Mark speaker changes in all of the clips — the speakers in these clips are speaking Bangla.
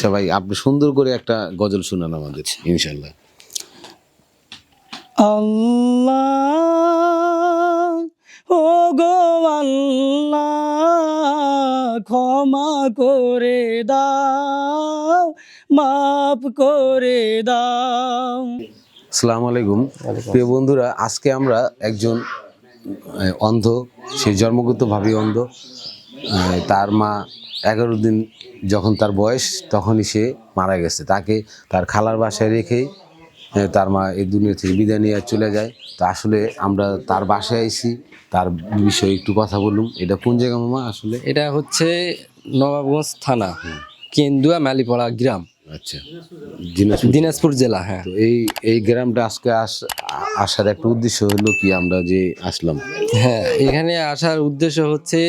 Speaker 1: আচ্ছা ভাই আপনি সুন্দর করে একটা গজল শুনান আমাদের ইনশাল্লাহ।
Speaker 2: আল্লাহ ও গো আল্লাহ ক্ষমা করে দাও মাফ করে দাও।
Speaker 1: আসসালামু আলাইকুম। প্রিয় বন্ধুরা আজকে আমরা একজন অন্ধ সে জন্মগতভাবে অন্ধ তার মা এগারো দিন যখন তার বয়স তখনই সে মারা গেছে। তাকে তার খালার বাসায় রেখেই আহ, তার মা এই দুনিয়া থেকে বিদায় নিয়ে চলে যায়। তো আসলে আমরা তার বাসায় আইছি তার বিষয়ে একটু কথা বলুন। এটা কোন জায়গা মামা? আসলে
Speaker 3: এটা হচ্ছে নবাবগঞ্জ থানা কেন্দুয়া মালিপাড়া গ্রাম।
Speaker 1: আচ্ছা দিনাজপুর।
Speaker 3: দিনাজপুর জেলা হ্যাঁ।
Speaker 1: তো এই এই গ্রামটা আজকে আস আসার একটা উদ্দেশ্য হলো কি আমরা যে আসলাম?
Speaker 3: হ্যাঁ এখানে আসার উদ্দেশ্য হচ্ছে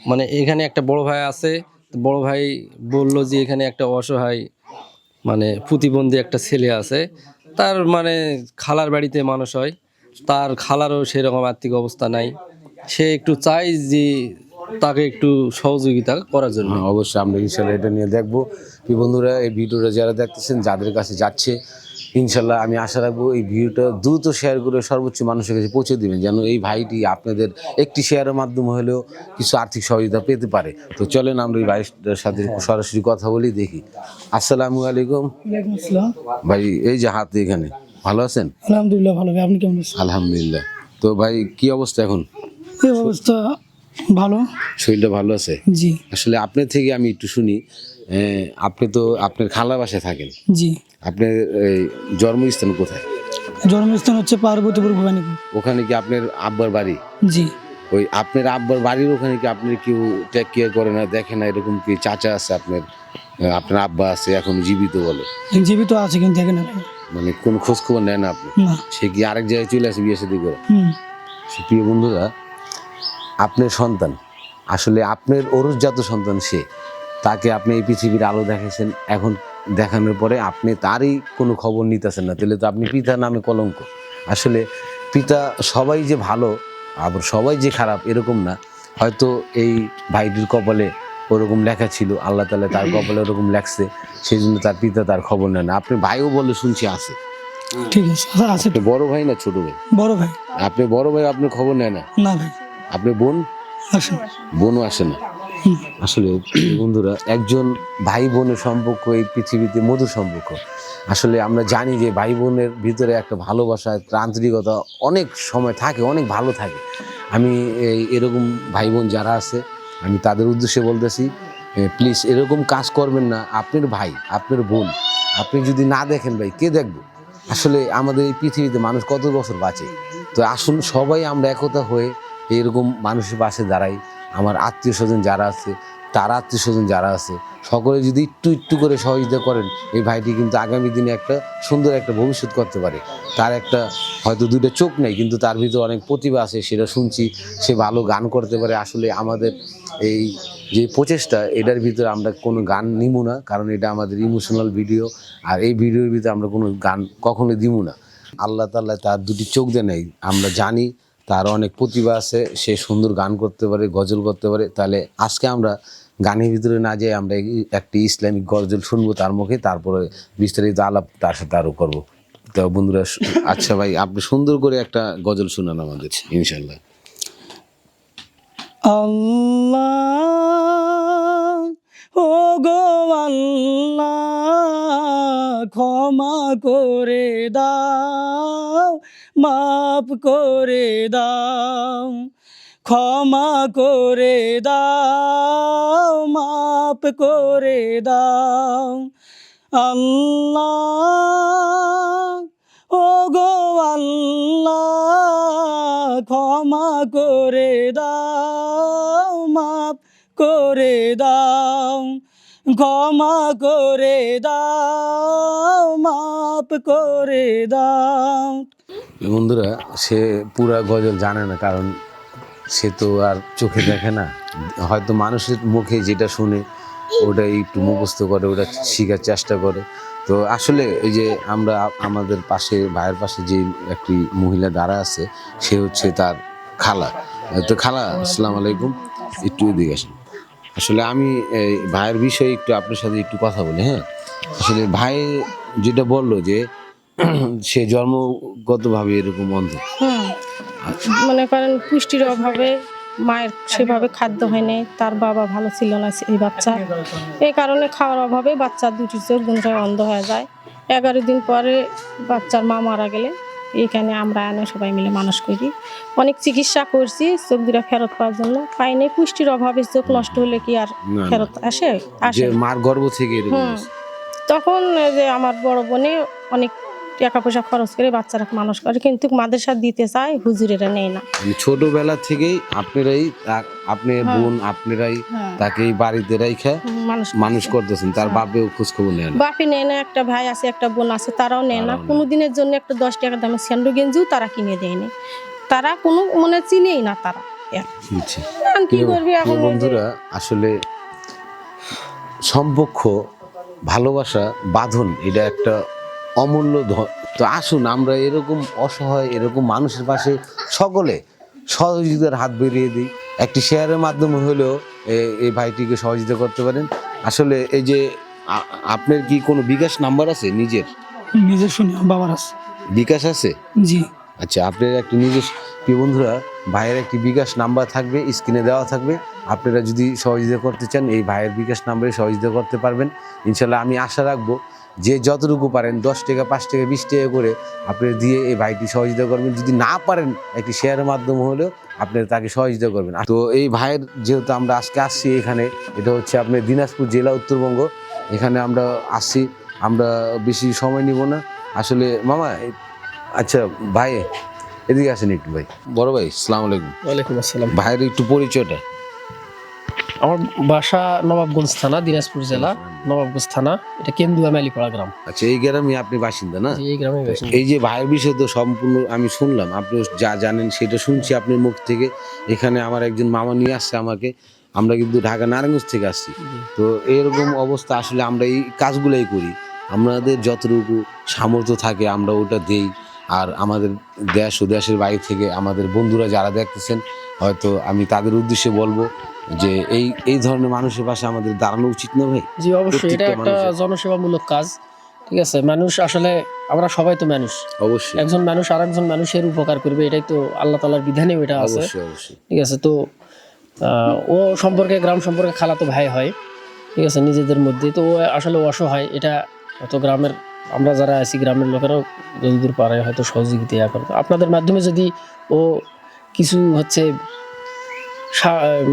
Speaker 3: মানে এখানে একটা বড় ভাই আছে বড় ভাই বলল যে এখানে একটা অসহায় মানে প্রতিবন্ধী একটা ছেলে আছে। তার মানে খালার বাড়িতে মানুষ হয় তার খালারও সেরকম আর্থিক অবস্থা নাই। সে একটু চাই যে তাকে একটু সহযোগিতা করার জন্য।
Speaker 1: হ্যাঁ, অবশ্যই আমরা ইনশাল্লাহ এটা নিয়ে দেখব। কি বন্ধুরা এই ভিডিওটা যারা দেখতেছেন যাদের কাছে যাচ্ছে ইনশাল্লাহ আমি আশা রাখব এই ভিডিওটা দ্রুত শেয়ার করে সর্বোচ্চ মানুষের কাছে পৌঁছে দিবেন যেন এই ভাইটি আপনাদের একটি শেয়ারের মাধ্যমে হলেও কিছু আর্থিক সহযোগিতা পেতে পারে। তো চলেন আমরা এই ভাইটার সাথে সরাসরি কথা বলি দেখি। আসসালামু আলাইকুম। ভাই এই যে হাত এখানে ভালো আছেন?
Speaker 2: আলহামদুলিল্লাহ ভালো আপনি কেমন আছেন?
Speaker 1: আলহামদুলিল্লাহ। তো ভাই কি অবস্থা এখন?
Speaker 2: এই অবস্থা ভালো।
Speaker 1: শরীরটা ভালো আছে?
Speaker 2: জি।
Speaker 1: আসলে আপনার থেকে আমি একটু শুনি আপনি তো আপনার খালা বাসায় থাকেন।
Speaker 2: জি।
Speaker 1: আপনার জন্মস্থান কোথায়?
Speaker 2: জন্মস্থান হচ্ছে পার্বতীপুর ভবানীপুর।
Speaker 1: ওখানে কি আপনার আব্বার বাড়ি?
Speaker 2: জি।
Speaker 1: ওই আপনার আব্বার বাড়ির ওখানে কি আপনার কেউ টেক কেয়ার করে না দেখে না? এরকম কি চাচা আছে আপনার? আপনার আব্বা আছে এখন জীবিত বলে?
Speaker 2: জীবিত আছে কিন্তু দেখেন না।
Speaker 1: মানে কোন খোঁজ খবর নেয় না আপনি? সে কি আরেক জায়গায় চলে আসে বিয়ে সাথে করে? সে প্রিয় বন্ধুরা আপনার সন্তান। আসলে আপনার অরুষজাত সন্তান সে। তাকে আপনি এই পৃথিবীর আলো দেখাইছেন এখন দেখানোর পরে আপনি তারই কোনো খবর নিতেছেন না। তাহলে তো আপনি পিতার নামে কলঙ্ক। আসলে পিতা সবাই যে ভালো আবার সবাই যে খারাপ এরকম না। হয়তো এই ভাইটির কপালে ওরকম লেখা ছিল আল্লাহ তালা তার কপালে ওরকম লেখছে সেই জন্য তার পিতা তার খবর নেয় না। আপনি ভাইও বলে শুনছি আছে।
Speaker 2: ঠিক আছে আছে।
Speaker 1: বড় ভাই না ছোট ভাই?
Speaker 2: বড় ভাই।
Speaker 1: আপনি বড় ভাই আপনার খবর নেয় না?
Speaker 2: না ভাই।
Speaker 1: আপনি বোন? বোনও আসে না। আসলে বন্ধুরা একজন ভাই বোনের সম্পর্ক এই পৃথিবীতে মধুর সম্পর্ক। আসলে আমরা জানি যে ভাই বোনের ভিতরে একটা ভালোবাসা আন্তরিকতা অনেক সময় থাকে অনেক ভালো থাকে। আমি এই এরকম ভাই বোন যারা আছে আমি তাদের উদ্দেশ্যে বলতেছি প্লিজ এরকম কাজ করবেন না। আপনার ভাই আপনার বোন আপনি যদি না দেখেন ভাই কে দেখব? আসলে আমাদের এই পৃথিবীতে মানুষ কত বছর বাঁচে? তো আসুন সবাই আমরা একতা হয়ে এরকম মানুষের পাশে দাঁড়াই, আমার আত্মীয় স্বজন যারা আছে, তার আত্মীয় স্বজন যারা আছে, সকলে যদি একটু একটু করে সহযোগিতা করেন, এই ভাইটি কিন্তু আগামী দিনে একটা সুন্দর একটা ভবিষ্যৎ করতে পারে। তার একটা হয়তো দুটো চোখ নেই, কিন্তু তার ভিতরে অনেক প্রতিভা আছে, সেটা শুনছি, সে ভালো গান করতে পারে। আসলে আমাদের এই যে প্রচেষ্টা, এটার ভিতরে আমরা কোনো গান নিব না, কারণ এটা আমাদের ইমোশনাল ভিডিও আর এই ভিডিওর ভিতরে আমরা কোনো গান কখনো দিব না। আল্লাহ তাল্লাহ তার দুটি চোখ দেয় নেই, আমরা জানি তার অনেক প্রতিভা আছে, সে সুন্দর গান করতে পারে, গজল করতে পারে। তাহলে আজকে আমরা গানের ভিতরে না যেয়ে আমরা একটি ইসলামিক গজল শুনব তার মুখে, তারপরে বিস্তারিত আলাপ তার সাথে আরও করব। তো বন্ধুরা আচ্ছা ভাই, আপনি সুন্দর করে একটা গজল শুনান আমাদের ইনশাল্লাহ
Speaker 2: আল্লাহ ও গো আল্লাহ, ক্ষমা করে দাও, মাফ করে দাও, ক্ষমা করে দাও, মাফ করে দাও। আল্লাহ ও গো আল্লাহ, ক্ষমা করে দাও, মাফ করে দাও, ক্ষমা করে দাও মাপ করে দাও।
Speaker 1: বন্ধুরা, সে পুরা গজল জানে না, কারণ সে তো আর চোখে দেখে না। হয়তো মানুষের মুখে যেটা শুনে ওটাই একটু মুখস্থ করে, ওটা শেখার চেষ্টা করে। তো আসলে এই যে আমরা আমাদের পাশে, ভাইয়ের পাশে যে একটি মহিলা দাঁড়া আছে, সে হচ্ছে তার খালা। তো খালা, আসসালামু আলাইকুম। একটু এদিকে আসেন। আসলে আমি, এই ভাইয়ের বিষয়ে একটু আপনার সাথে একটু কথা বলি হ্যাঁ? আসলে ভাই যেটা বলল যে, সে জন্মগতভাবে এরকম অন্ধ।
Speaker 4: মনে করেন পুষ্টির অভাবে মায়ের সেভাবে খাদ্য হয়নি, তার বাবা ভালো ছিল না এই বাচ্চা। এই কারণে খাওয়ার অভাবে বাচ্চার দুটি চোখ দুটায় অন্ধ হয়ে যায়। এগারো দিন পরে বাচ্চার মা মারা গেলে এইখানে আমরা এনে সবাই মিলে মানুষ করি। অনেক চিকিৎসা করছি চোখ দুটা ফেরত পাওয়ার জন্য। পাইনি পুষ্টির অভাবে চোখ নষ্ট হলে কি আর। ফেরত আসে? আসে।
Speaker 1: মার গর্ভ থেকে
Speaker 4: তখন যে আমার বড় বোনে অনেক টাকা পয়সা খরচ করে বাচ্চারা মানুষ করে কিন্তু মাদ্রাসা দিতে চায় হুজুরেরা নেয় না।
Speaker 1: ছোটবেলা থেকেই আপনারাই আপনি
Speaker 4: হ্যাঁ।
Speaker 1: বোন আপনারাই
Speaker 4: হ্যাঁ।
Speaker 1: তাকে বাড়িতে রাইখা
Speaker 4: মানুষ
Speaker 1: করতেছেন তার
Speaker 4: হ্যাঁ।
Speaker 1: বাপেও খোঁজ খবর নেয় না।
Speaker 4: বাপি নেয় না একটা ভাই আছে একটা বোন আছে তারাও নেয় না। কোনো দিনের জন্য একটা দশ টাকা দামের স্যান্ডো গেঞ্জিও তারা কিনে দেয়নি তারা কোনো মানে চিনেই না তারা। কি করবি এখন
Speaker 1: বন্ধুরা আসলে সম্পক্ষ ভালোবাসা বাঁধন এটা একটা অমূল্য ধ- তো আসুন আমরা এরকম অসহায় এরকম মানুষের পাশে সকলে সহযোগিতার হাত বেরিয়ে দিই। একটি শেয়ারের মাধ্যমে হলেও এই ভাইটিকে সহযোগিতা করতে পারেন। আসলে এই যে আপনার কি কোনো বিকাশ নাম্বার আছে নিজের?
Speaker 2: নিজের শুনি বাবার আছে।
Speaker 1: বিকাশ আছে?
Speaker 2: জি।
Speaker 1: আচ্ছা আপনার একটি নিজস্ব প্রিয় বন্ধুরা ভাইয়ের একটি বিকাশ নাম্বার থাকবে স্ক্রিনে দেওয়া থাকবে। আপনারা যদি সহযোগিতা করতে চান এই ভাইয়ের বিকাশ নাম্বারে সহযোগিতা করতে পারবেন। ইনশাল্লাহ আমি আশা রাখব যে যতটুকু পারেন দশ টাকা পাঁচ টাকা বিশ টাকা করে আপনি দিয়ে এই ভাইটি সহযোগিতা করবেন। যদি না পারেন একটি শেয়ারের মাধ্যমে হলেও আপনারা তাকে সহযোগিতা করবেন। তো এই ভাইয়ের যেহেতু আমরা আজকে আসছি এখানে এটা হচ্ছে আপনার দিনাজপুর জেলা উত্তরবঙ্গ। এখানে আমরা আসছি আমরা বেশি সময় নিব না। আসলে মামা আচ্ছা ভাই এদিকে আসেন একটু ভাই। বড় ভাই সালাম আলাইকুম।
Speaker 5: ওয়ালাইকুম আসসালাম।
Speaker 1: ভাইয়ের একটু পরিচয়টা।
Speaker 5: আমার বাসা নবাবগঞ্জ থানা দিনাজপুর জেলা নবাবগঞ্জ থানা। এটা কেন্দুয়া মালিপাড়া গ্রাম।
Speaker 1: আচ্ছা এই গ্রামে আপনি বাসিন্দা না?
Speaker 5: এই গ্রামে বাসিন্দা।
Speaker 1: এই যে ভাইয়ের বিষয়ে তো সম্পূর্ণ আমি শুনলাম আপনি যা জানেন সেটা শুনছি আপনার মুখ থেকে। এখানে আমার একজন মামা নিয়ে আসছে আমাকে আমরা কিন্তু ঢাকা নারায়ণগঞ্জ থেকে আসছি। তো এরকম অবস্থা আসলে আমরা এই কাজগুলোই করি। আমাদের যতটুকু সামর্থ্য থাকে আমরা ওটা দেই। আর আমাদের দেশ ও দেশের বাইরে থেকে আমাদের বন্ধুরা যারা দেখতেছেন হয়তো আমি তাদের উদ্দেশ্যে বলব যে এই এই ধরনের মানুষের পাশে আমাদের দাঁড়ানো উচিত না ভাই।
Speaker 5: জি অবশ্যই এটা একটা জনসেবামূলক কাজ ঠিক আছে? মানুষ আসলে আমরা সবাই তো মানুষ।
Speaker 1: অবশ্যই।
Speaker 5: একজন মানুষ আর একজন মানুষের উপকার করবে এটাই তো আল্লাহ তালার বিধানেও এটা আছে। ঠিক আছে তো ও সম্পর্কে গ্রাম সম্পর্কে খালাতো ভাই হয় ঠিক আছে নিজেদের মধ্যে। তো ও আসলে অসহায় এটা হয়তো গ্রামের আমরা যারা আছি গ্রামের লোকেরাও যতদূর পারে হয়তো সহযোগিতা ইয়া করে। তো আপনাদের মাধ্যমে যদি ও কিছু হচ্ছে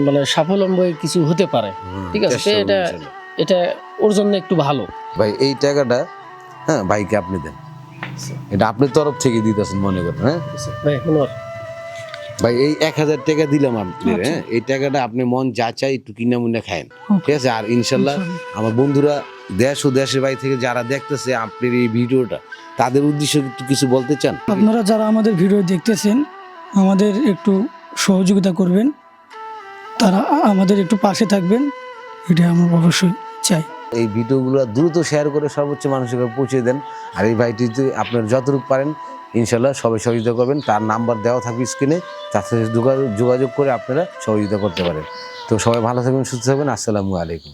Speaker 5: মানে সাফল্যম্বী কিছু হতে পারে। ঠিক আছে, এটা- এটা ওর জন্য একটু ভালো।
Speaker 1: ভাই এই টাকাটা হ্যাঁ ভাইকে আপনি দেন। এটা আপনার তরফ থেকে দিতেছেন মনে করেন হ্যাঁ?
Speaker 5: ভাই
Speaker 1: ভাই এই এক হাজার টাকা দিলাম আপনি হ্যাঁ? এই টাকাটা আপনি মন যা চাই একটু কিনা মুন্না খায়েন ঠিক আছে? আর ইনশাল্লাহ। আমার বন্ধুরা দেশ ও দেশের বাইরে থেকে যারা দেখতেছে আপনার এই ভিডিওটা তাদের উদ্দেশ্যে একটু কিছু বলতে চান?
Speaker 2: আপনারা যারা আমাদের ভিডিও দেখতেছেন আমাদের একটু সহযোগিতা করবেন। তারা আমাদের একটু পাশে থাকবেন। এটা আমরা অবশ্যই চাই।
Speaker 1: এই ভিডিওগুলো দ্রুত শেয়ার করে সর্বোচ্চ মানুষের পৌঁছে দেন। আর এই ভাইটিতে আপনার যতটুকু পারেন ইনশাল্লাহ সবাই সহযোগিতা করবেন। তার নাম্বার দেওয়া থাকবে স্ক্রিনে তার সাথে যোগাযোগ করে আপনারা সহযোগিতা করতে পারেন। তো সবাই ভালো থাকবেন, সুস্থ থাকবেন। আসসালামু আলাইকুম।